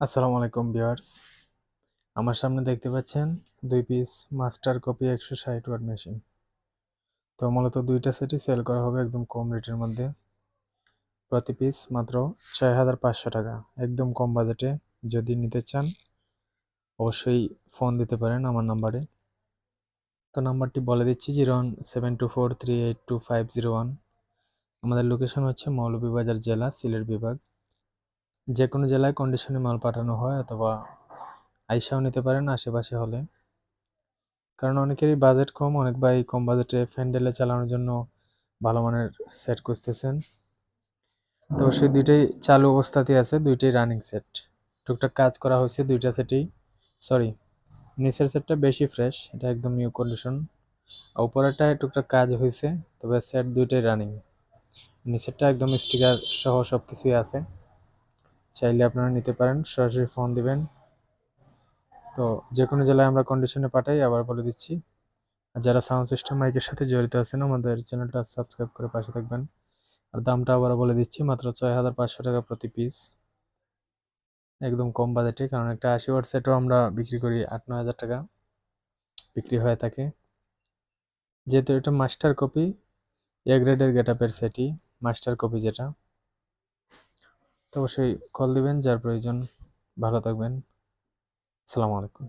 আসসালামু আলাইকুম ভিউয়ার্স। আমার সামনে দেখতে পাচ্ছেন দুই পিস মাস্টার কপি একশো ষাট ওয়াট মেশিন। তো মূলত দুইটা সেটই সেল করা হবে একদম কম রেটের মধ্যে। প্রতি পিস মাত্র ছয় হাজার পাঁচশো টাকা, একদম কম বাজেটে। যদি নিতে চান, অবশ্যই ফোন দিতে পারেন আমার নাম্বারে। তো নাম্বারটি বলে দিচ্ছি, zero one seven two four three eight two five zero one. আমাদের লোকেশন হচ্ছে মৌলভীবাজার জেলা, সিলেট বিভাগ। যে কোনো জেলায় কন্ডিশনে মাল পাঠানো হয় অথবা আইসাও নিতে পারেন আশেপাশে হলে। কারণ অনেকেরই বাজেট কম, অনেক ভাই কম বাজেটে ফ্যান্ডেলে চালানোর জন্য ভালো মানের সেট খুঁজতেছেন। তো সেই দুইটাই চালু অবস্থাতেই আছে, দুইটাই রানিং সেট টুকটাক কাজ করা হয়েছে, দুইটা সেটেই সরি নিচের সেটটা বেশি ফ্রেশ এটা একদম নিউ কন্ডিশন উপরেরটায় টুকটাক কাজ হয়েছে, তবে সেট দুইটাই রানিং নিচেরটা একদম স্টিকার সহ সব কিছুই আছে। চাইলে আপনারা নিতে পারেন, সরাসরি ফোন দিবেন। তো যে কোনো জেলায় আমরা কন্ডিশনে পাঠাই, আবার বলে দিচ্ছি। আর যারা সাউন্ড সিস্টেম মাইকের সাথে জড়িত আছেন, আমাদের চ্যানেলটা সাবস্ক্রাইব করে পাশে থাকবেন। আর দামটা আবার বলে দিচ্ছি, মাত্র ছয় হাজার পাঁচশো টাকা প্রতি পিস একদম কম বাজেটে কারণ একটা আশি ওয়াট সেটও আমরা বিক্রি করি আট, নয় হাজার টাকা। বিক্রি হয়ে থাকে। যেহেতু এটা মাস্টার কপি এ গ্রেডের গেট আপের সেটি মাস্টার কপি যেটা। তো অবশ্যই কল দিবেন যার প্রয়োজন। ভালো থাকবেন। আসসালামু আলাইকুম।